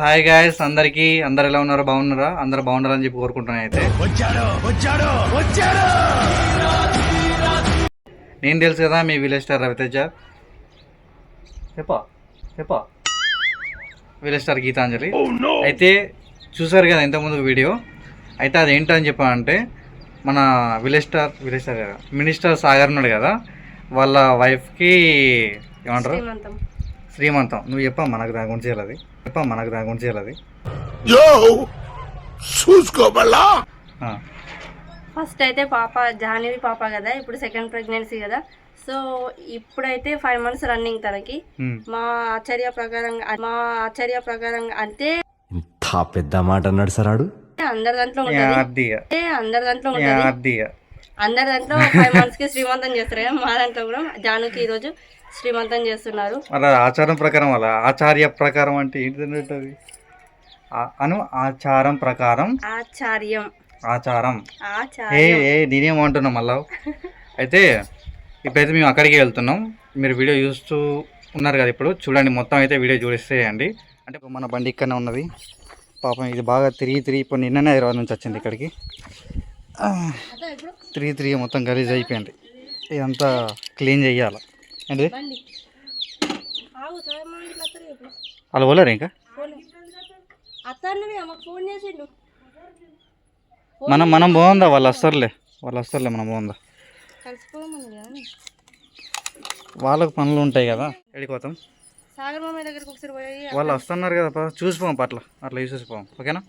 Hi guys అందరికి. అందరు ఎలా ఉన్నారో? బాగున్నారా? అందరు బాగున్నారని చెప్పి కోరుకుంటున్నాను అయితే. నేను తెలుసు కదా మీ విలేజ్ స్టార్ రవితేజ. చెప్పా చెప్పా విలేజ్ స్టార్ గీతాంజలి. అయితే చూసారు కదా ఇంతకుముందు వీడియో. అయితే అది ఏంటని చెప్పానంటే మన విలేజ్ స్టార్ విలేజ్ స్టార్ కదా మినిస్టర్ సాగర్ ఉన్నాడు కదా వాళ్ళ వైఫ్కి ఏమంటారు? శ్రీమంతం. శ్రీమంతం. నువ్వు చెప్పా మనకు దాని గురించి చేయాలి చెప్పా మనకు దాని గురించి ఫస్ట్ అయితే పాప జాహ్నవి పాప కదా ఇప్పుడు సెకండ్ ప్రెగ్నెన్సీ కదా. సో ఇప్పుడైతే ఫైవ్ మంత్స్ రన్నింగ్ తనకి. మా ఆచార్య ప్రకారం మా ఆచార్య ప్రకారం అంటే ఇంత పెద్ద మాట అన్నాడు సార్ ఆడు. అందరి దాంట్లో ఉంటుంది. అందరి దాంట్లో ఉంటుంది. అందరి దాంట్లో ఫైవ్ మంత్స్కి శ్రీమంతం చేస్తారు కదా మా దాంట్లో కూడా జానుకి ఈ రోజు శ్రీమంతం చేస్తున్నారు. అలా ఆచారం ప్రకారం అలా ఆచార్య ప్రకారం అంటే అది? ఆ- అను ఆచారం ప్రకారం ఆచార్యం. ఆచారం. ఏ ఏ నేనేమంటున్నా మళ్ళా? అయితే ఇప్పుడైతే మేము అక్కడికి వెళ్తున్నాం. మీరు వీడియో చూస్తూ ఉన్నారు కదా ఇప్పుడు. చూడండి మొత్తం అయితే వీడియో చూసేయండి. అంటే మన బండి ఇక్కడనే ఉన్నది. పాపం ఇది బాగా తిరిగి తిరిగి ఇప్పుడు నిన్ననే హైదరాబాద్ నుంచి వచ్చింది ఇక్కడికి. తిరిగి తిరిగి మొత్తం గలీజ్ అయిపోయింది. ఇదంతా క్లీన్ చెయ్యాలి ఏంటి బండి. ఆగు, సార్ మా ఇంటికి వస్తారు ఇప్పుడు. వాళ్ళు పోలేరు ఇంకా? మనం మనం బాగుందా వాళ్ళు వస్తారులే. వాళ్ళు వస్తారులే మనం బాగుందా వాళ్ళకు పనులు ఉంటాయి కదా. వెళ్ళిపోతాం సాగర్ మామయ్య దగ్గరికి ఒకసారి పోయి వాళ్ళు వస్తున్నారు కదా చూసిపోం అట్లా. అట్లా చూసేసిపోం. ఓకేనా.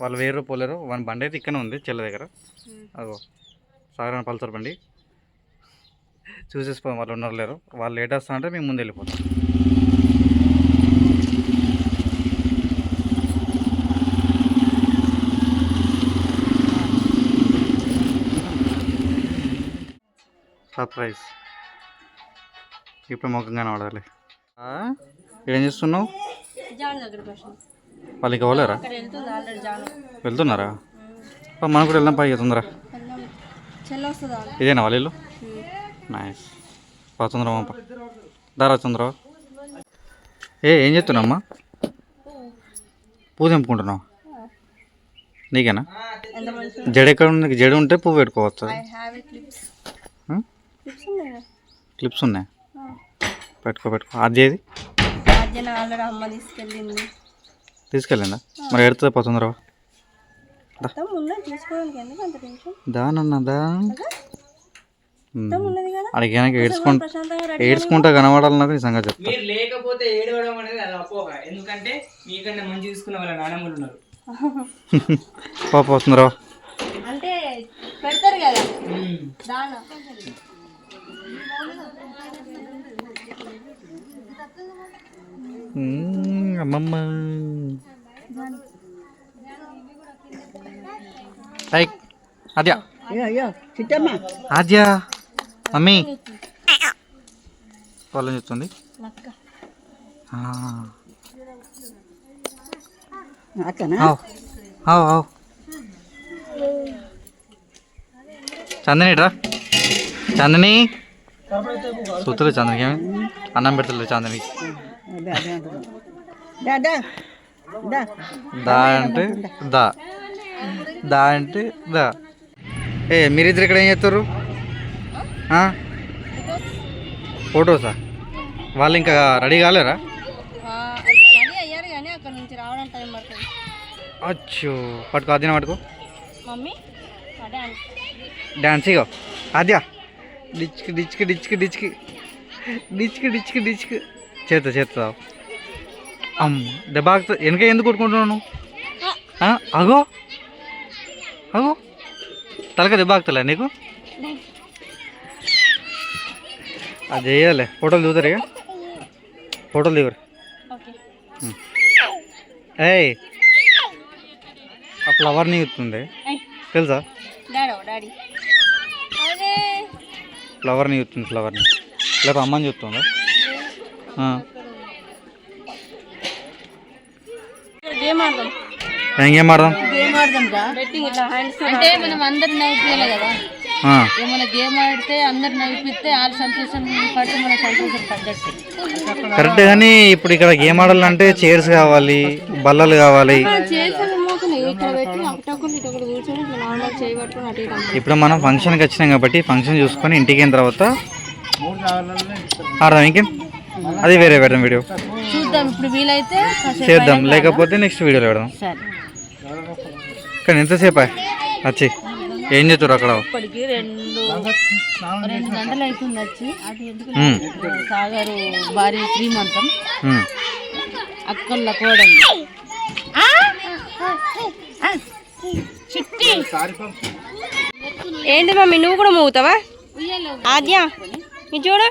వాళ్ళు వేరు పోలేరు. వన్ బండి అయితే ఇక్కడనే ఉంది చెల్ల దగ్గర. హ్మ్. అగో సాగరణ పల్సర్ బండి. చూసేసిపోం వాళ్ళు ఉన్నారు లేరు వాళ్ళు లేట్ వస్తా అంటే మేము ముందు వెళ్ళిపోతాం. సర్ప్రైజ్. ఇప్పుడు ముఖంగానే వాడాలి ఏం చేస్తున్నావు? జాన్ దగ్గరికి వచ్చింది వాళ్ళు ఇంకా పోలేరా అక్కడ వెళ్తుంది ఆల్రెడీ జాను. వెళ్తున్నారా? మనం కూడా వెళ్దాం పై తొందర ఇదేనా వాళ్ళ నైస్ పా దారా తొందర ఏ ఏం చెప్తున్నామ్మా పువ్వు తెంపుకుంటున్నావు? నీకేనా? జడ ఎక్కడ నీకు జడ ఉంటే పువ్వు పెట్టుకోవచ్చు. క్లిప్స్ ఉన్నాయి? పెట్టుకో పెట్టుకో. అది ఏది? తీసుకెళ్ళింది. మరి ఎడుతుంది పా తొందర మొత్తం ఉన్నది తీసుకోవడానికి ఎందుకు అంత టెన్షన్ దానన్నా దా మొత్తం ఉన్నది కదా అడిగి వెనక ఏడ్చుకుంటా ఏడ్చుకుంటా కనబడాలన్నది ఈ సంగతి చెప్తా. మీరు లేకపోతే ఏడవడం అనేది అది అపోహ. ఎందుకంటే మీకన్నా మంచి చూసుకున్న వాళ్ళ నానమ్మలు ఉన్నారు. పాప వస్తుందిరా. అంటే పెడతారు కదా? దానా? అమ్మమ్మ. హాయ్ ఆద్య. ఆద్య. మమ్మీ. వాళ్ళని చెప్తుంది. చందని రా చందని. సూతులు చందనికి ఏమి? అన్నం పెడతలేదు చందనికి. అదే అదే అంటున్నా. దా దా. దా. దా అంటే దా. దా అంటే దా. ఏ మీరిద్దరు ఇక్కడ ఏం చేస్తారు? ఫొటోసా? వాళ్ళు ఇంకా రెడీ కాలేరా? అచ్చో పట్టుకో అదిన పట్టుకో. అదే అని డాన్స్. ఇగో. అద్యా డిచ్కి డిచ్కి డిచ్కి డిచ్కి. డిచ్కి డిచ్కి డిచ్కి. చేత చేత అమ్ దెబ్బ ఆగుతుంది వెనక ఎందుకు ఆ? అగో అగో తలక దెబ్బ ఆగుతలే నీకు? అది చేయాలి. ఫోటోలు దిగుతారు ఇక ఫోటోలు దిగురు ఏయ్ ఆ ఫ్లవర్ని ఇస్తుంది తెలుసా? డాడీ అదే. ఫ్లవర్ని లేకపోతే అమ్మని చూస్తుందా. గేమ్ ఆడదాం ఏం గేమ్ ఆడదాం? గేమ్ ఆడదాం రా. బెట్టింగ్ ఇట్లా హ్యాండ్స్ అంటే మనం అందరు నైట్ కదా. ఏమైనా గేమ్ ఆడితే అందరు వాళ్ళు సంతోషం పడితే మన సంతోషం కరెక్ట్ కానీ ఇప్పుడు ఇక్కడ గేమ్ ఆడాలంటే చైర్స్ కావాలి బల్లలు కావాలి. ఇప్పుడు మనం ఫంక్షన్కి వచ్చినాం కాబట్టి ఫంక్షన్ చూసుకొని ఇంటికి అయిన తర్వాత ఆడదాం ఇంకేం? అది వేరే పెడదాం వీడియో. చూద్దాం. ఇప్పుడు వీలైతే చేద్దాం. లేకపోతే నెక్స్ట్ వీడియోలో పెడదాం. కానీ ఎంతసేపు? వచ్చి ఏం చేస్తారు అక్కడ? ఇప్పటికి రెండు రెండు గంటలు అవుతుంది వచ్చి. అది ఎందుకు ఉమ్, సాగరు భారీ శ్రీమంతం. ఉమ్. అక్కల కోడండి చిట్టి. ఏంటి మమ్మీ నువ్వు కూడా మోగుతావా? ఆద్యా ఇది చూడు.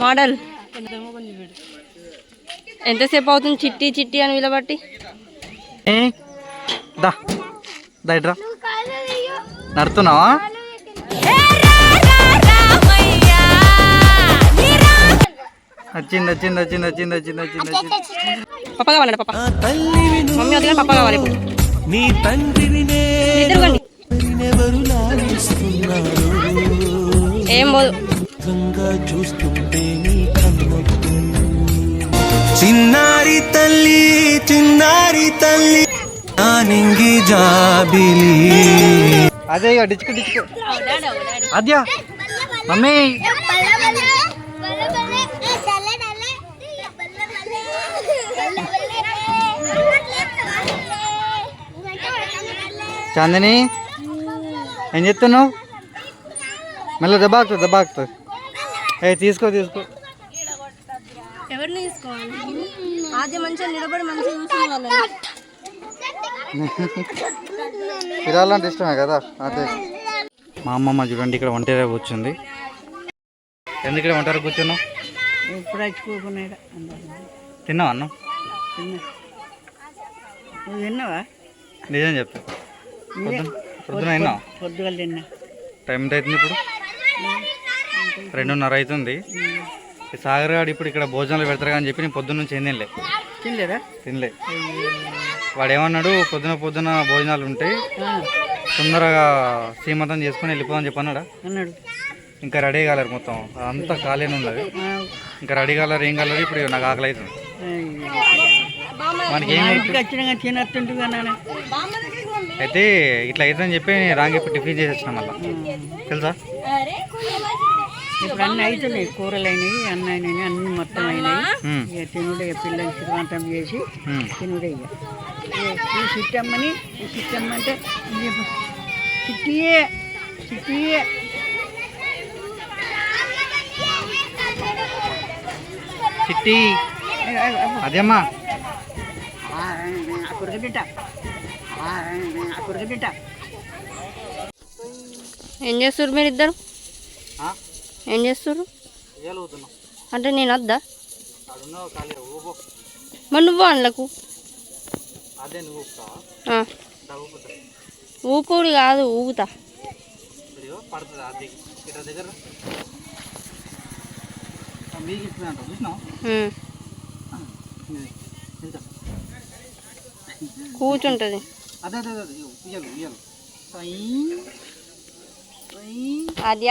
మోడల్. ఎంతసేపు అవుతుంది చిట్టి చిట్టి అని వీలబట్టి ఏ? దా. దా ఇట్రా నడుతున్నావా? వచ్చింది వచ్చింది వచ్చింది వచ్చింది వచ్చింది వచ్చింది వచ్చింది పప్ప. మమ్మీ కావాలి ఏం పోదు చిన్నారి తల్లి చిన్నారి తల్లి నానింగి జాబిలి అదే ఇక డిచ్కు డిచ్కు అద్యా మమ్మీ చాందిని ఏం చెప్తున్నావు మళ్ళీ దబాకుతుంది దబాకుతుంది ఏ తీసుకో తీసుకో. ఎవరిని తీసుకోవాలి? ఆద్య మంచిగా నిలబడి మంచిగా చూసుకోవాలి. ఇష్టమే కదా అదే. మా అమ్మమ్మ చూడండి ఇక్కడ ఒంటరిగా కూర్చుంది. ఎందుకు ఇక్కడ ఒంటరి కూర్చున్నావు? ఇప్పుడు తిన్నావా అన్నం? నువ్వు తిన్నావా? నిజం చెప్తా పొద్దున తిన్నావా? పొద్దుగా తిన్నా. టైం ఎంత అవుతుంది ఇప్పుడు? రెండున్నర అవుతుంది. సాగర్ గారు ఇప్పుడు ఇక్కడ భోజనాలు పెడతారు అని చెప్పి నేను పొద్దున్న నుంచి ఏం తినలే. తినలేదా? తినలే. వాడు ఏమన్నాడు పొద్దున పొద్దున భోజనాలు ఉంటాయి తొందరగా సీమంతం చేసుకొని వెళ్ళిపోదని చెప్పన్నాడా? అన్నాడు. ఇంకా రెడీ కాలేరు మొత్తం. అంతా ఖాళీనే ఉన్నది. ఇంకా రెడీ కాలేరు ఏం కాలేరు ఇప్పుడు నాకు ఆకలి అవుతుంది మనకి ఏం అయితే ఇట్లా అవుతుందని చెప్పి నేను రాంగి ఇప్పుడు టిఫిన్ చేసి వచ్చిన మళ్ళీ తెలుసా? ఇప్పుడు అన్నీ అవుతున్నాయి కూరలు అయినాయి అన్న అయినాయి అన్ని మొత్తం అయినాయి ఇక తినుడే పిల్లలు శ్రీమంతం చేసి. తినుడే ఇక. ఈ చిట్టమ్మని ఈ చిట్టమ్మ అంటే చిట్టియే చిట్టియే. చిట్టి. అదేమ్మా ఏం చేస్తారు మీరు ఇద్దరు? ఏం చేస్తారు అంటే నేను వద్దా? మరి నువ్వు అందులకు ఊపుడు కాదు ఊగుతా. పడుతుంది అది. కూర్చుంటుంది. అదే అదే అదే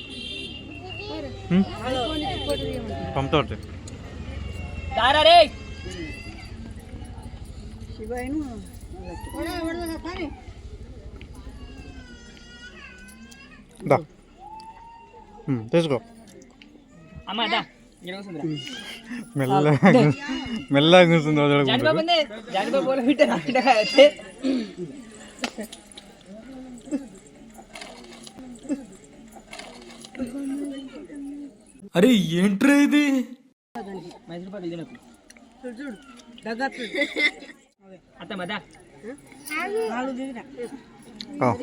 రే శివాయను దా ఉమ్, తీసుకో అమ్మా దా ఇక్కడ కూర్చుందిరా. మెల్లగా మెల్లగా కూర్చుంది వదలకుండా. జానిబాబు ఉంది జానిబాబు పోలే బిడ్డ నా బిడ్డ అయితే. అరే ఏంట్రా ఇది?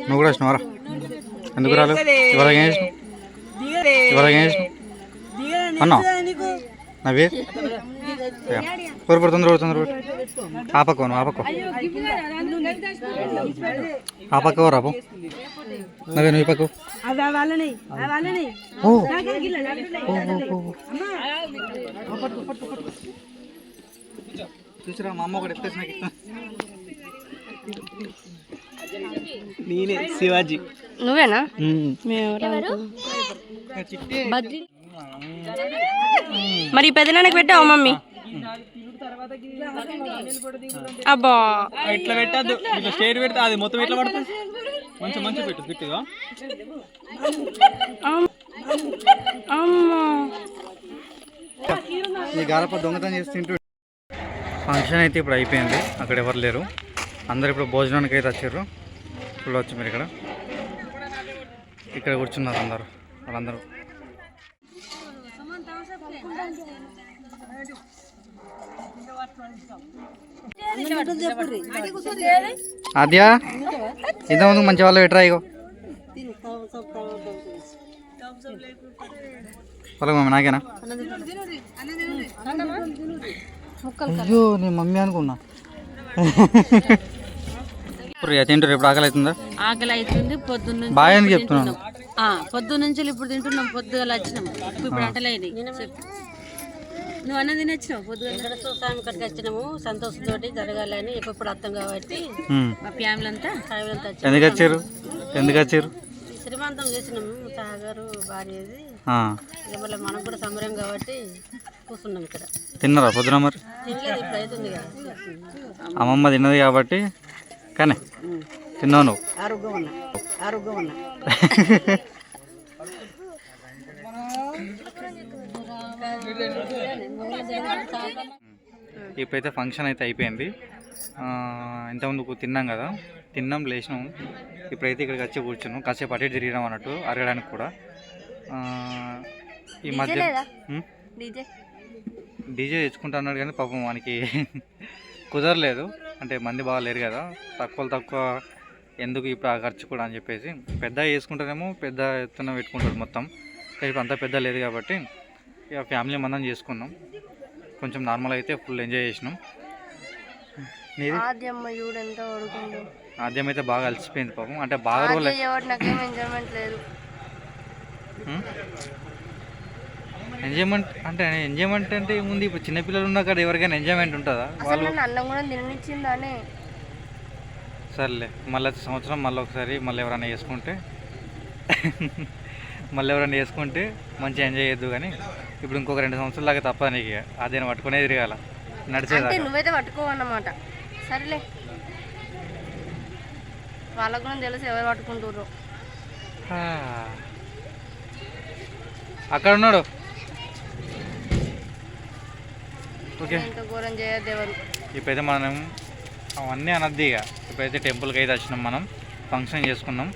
నువ్వు కూడా వచ్చినావరా ఎందుకు రాలు ఇవాళ ఏం చేసినావు? ఇవాళ ఏం చేసినావు? నవ్వే పొరు తొందర తొందర ఆపకో నువ్వు ఆపకో ఆపకో రాపు నవ్వే నువ్వు పక్కు ఓ చూసిరా మా అమ్మ ఒకటి ఎత్తేసి నాకు ఇస్తా. నేనే శివాజీ. నువ్వేనా? మరి ఈ పెద్దనాన్నకి పెట్టావు మమ్మీ? అబ్బా. ఇట్లా పెట్టద్దు? ఇట్లా స్టేట్ పెడితే అది మొత్తం ఎట్లా పడుతుంది? మంచి మంచి పెట్టు గట్టిగా అమ్మా. ఈ గారప దొంగతనం చేసి తింటూ ఫంక్షన్ అయితే ఇప్పుడు అయిపోయింది. అక్కడ ఎవరు లేరు. అందరు ఇప్పుడు భోజనానికి అయితే వచ్చారు. చూడవచ్చు మీరు ఇక్కడ. ఇక్కడ కూర్చున్నారు అందరు. వాళ్ళందరూ. ఆద్య ఇంతకుముందు మంచి వాళ్ళు పెట్టరా ఇగో? నాకేనా? అయ్యో నేను మమ్మీ అనుకున్నా. తింటారు ఇప్పుడు ఆకలి అవుతుందా ఆకలి అవుతుంది పొద్దున్న బాగా చెప్తున్నాను? పొద్దున్న నుంచి ఇప్పుడు తింటున్నాం పొద్దుగల వచ్చినాం. ఇప్పుడు అంటలేదు నువ్వు అన్న తినొచ్చినావు? పొద్దుగల స్వామి ఇక్కడికి వచ్చినాము. సంతోషంతో జరగాలని ఇప్పుడు అర్థం కాబట్టి. మా ఫ్యామిలీ అంతా సాయం అంతా వచ్చి ఎందుకు వచ్చారు? ఎందుకు వచ్చారు? శ్రీమంతం చేసినాము. తాగారు భార్యది. మళ్ళీ మనకు కూడా సంబరం కాబట్టి కూర్చున్నాం ఇక్కడ. తిన్నారా పొద్దున మరి? తినలేదు ఇప్పుడు అవుతుంది కదా. అమ్మమ్మ తిన్నది కాబట్టి కానీ తిన్నావు నువ్వు. ఆరోగ్యం ఉన్నా. ఆరోగ్యం ఉన్నా. ఇప్పుడైతే ఫంక్షన్ అయితే అయిపోయింది. ఇంతకుముందు తిన్నాం కదా. తిన్నాం లేచినాం. ఇప్పుడైతే ఇక్కడికి వచ్చి కూర్చున్నాం. కాసేపు అటు తిరిగినాం అన్నట్టు అరగడానికి కూడా. ఈ మధ్య? డీజే. డీజే తెచ్చుకుంటా అన్నాడు కానీ పాపం మనకి కుదరలేదు. అంటే మంది బాగా లేరు కదా. తక్కువ తక్కువ ఎందుకు ఇప్పుడు ఆ ఖర్చు కూడా అని చెప్పేసి. పెద్ద వేసుకుంటారేమో పెద్ద ఎత్తున పెట్టుకుంటారు మొత్తం. కానీ ఇప్పుడు అంత పెద్ద లేదు కాబట్టి ఇక ఫ్యామిలీ మందం చేసుకున్నాం. కొంచెం నార్మల్ అయితే ఫుల్ ఎంజాయ్ చేసినాం. ఆద్యం అయితే బాగా అలసిపోయింది పాపం. అంటే బాగా రోజులు ఎంజాయ్మెంట్ లేదు. ఎంజాయ్మెంట్ అంటే ఎంజాయ్మెంట్ అంటే ఏముంది? ఇప్పుడు చిన్నపిల్లలు ఉన్న కాడ ఎవరికైనా ఎంజాయ్మెంట్ ఉంటుందా? వాళ్ళు అన్నం కూడా తిననిచ్చిందానే. సర్లే మళ్ళీ సంవత్సరం మళ్ళీ ఒకసారి మళ్ళీ ఎవరైనా చేసుకుంటే మళ్ళీ ఎవరైనా చేసుకుంటే మంచిగా ఎంజాయ్ చేయొద్దు కానీ ఇప్పుడు ఇంకొక రెండు సంవత్సరాల దాకా తప్పదు నీకు. అదేనా పట్టుకునే తిరగాల? అంటే నడిచేదాకా నువ్వైతే పట్టుకోవన్నమాట. సరేలే. వాళ్ళకు కూడా తెలుసు ఎవరు పట్టుకుంటారు. అక్కడ ఉన్నాడు. ఓకే. ఎంత ఘోరం చేయొద్దు ఎవరు. ఇప్పుడైతే మనం అవన్నీ అనద్ది ఇక. ఇప్పుడైతే టెంపుల్కి అయితే వచ్చినాం మనం. ఫంక్షన్ చేసుకున్నాం.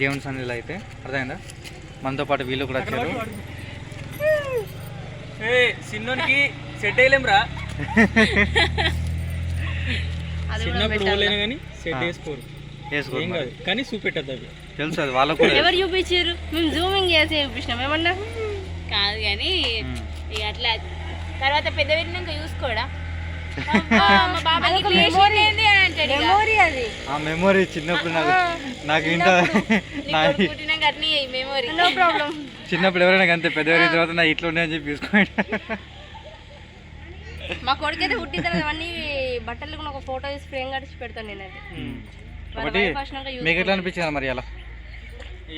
దేవుని సన్నిధిలో అయితే. అర్థమైందా? మనతో పాటు వీళ్ళు కూడా వచ్చారు. సిన్నోనికి సెట్ అయ్యలేం రా అది కూడా చిన్నప్పుడు పెట్టాలా? ఊళ్ళైనా కానీ సెట్ చేసుకోరు వేసుకో ఏం కాదు కానీ చూపెట్టద్దు అవి. తెలుసు అది వాళ్ళకు కూడా ఎవరు చూపించారు? మేము జూమింగ్ చేసి చూపించినాం. ఏమన్నా? కాదు కానీ. ఇక అట్లా. తర్వాత పెద్ద పెట్టినాక చూసుకోడా ఆ మెమొరీ చిన్నప్పుడు నాకు నాకు ప్రాబ్లం చిన్నప్పుడు. ఎవరైనా అంతే పెద్ద ఎవరైన తర్వాత నా ఇట్లా ఉండే అని చెప్పి చూసుకోండి. మా కొడుకైతే పుట్టిన తర్వాత అవన్నీ బట్టలు కూడా ఒక ఫోటో తీసి ఫ్రేమ్ కట్టించి పెడతాను నేనైతే కాబట్టి మీకు ఎట్లా అనిపించింది మరి అలా?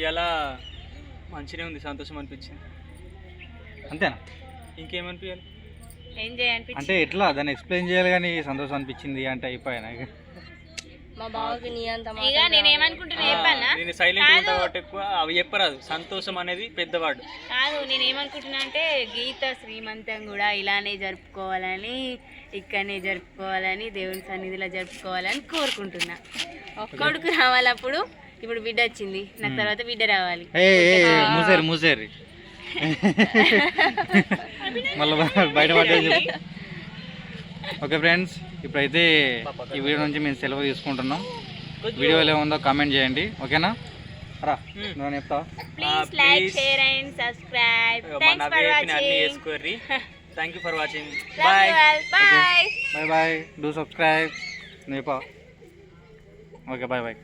ఇలా మంచిగా ఉంది సంతోషం అనిపించింది. అంతేనా? ఇంకేమనిపించాలి ఎంజాయ్ అంటే ఎట్లా? దాన్ని ఎక్స్ప్లెయిన్ చేయాలి కానీ సంతోషం అనిపించింది అంటే అయిపోయాను మా బావకి నీ అంత ఇక నేను ఏమనుకుంటున్నా చెప్పాలా? నేను సైలెంట్ ఉంటా కాబట్టి ఎక్కువ అవి చెప్పరాదు. సంతోషం అనేది పెద్దవాడు. కాదు నేను ఏమనుకుంటున్నా అంటే గీత శ్రీమంతం కూడా ఇలానే జరుపుకోవాలని ఇక్కడనే జరుపుకోవాలని దేవుని సన్నిధిలో జరుపుకోవాలని కోరుకుంటున్నా. కొడుకు రావాలి అప్పుడు ఇప్పుడు బిడ్డ వచ్చింది. నాకు తర్వాత బిడ్డ రావాలి. మూసేరు మూసేరు. మళ్ళీ బయట ఓకే ఫ్రెండ్స్ ఇప్పుడైతే ఈ వీడియో నుంచి మేము సెలవు తీసుకుంటున్నాం. వీడియో ఎలా ఉందో కామెంట్ చేయండి ఓకేనా? రా చెప్తావా? Please like share and subscribe thanks for watching thank you for watching bye bye bye bye do subscribe నేపా okay bye bye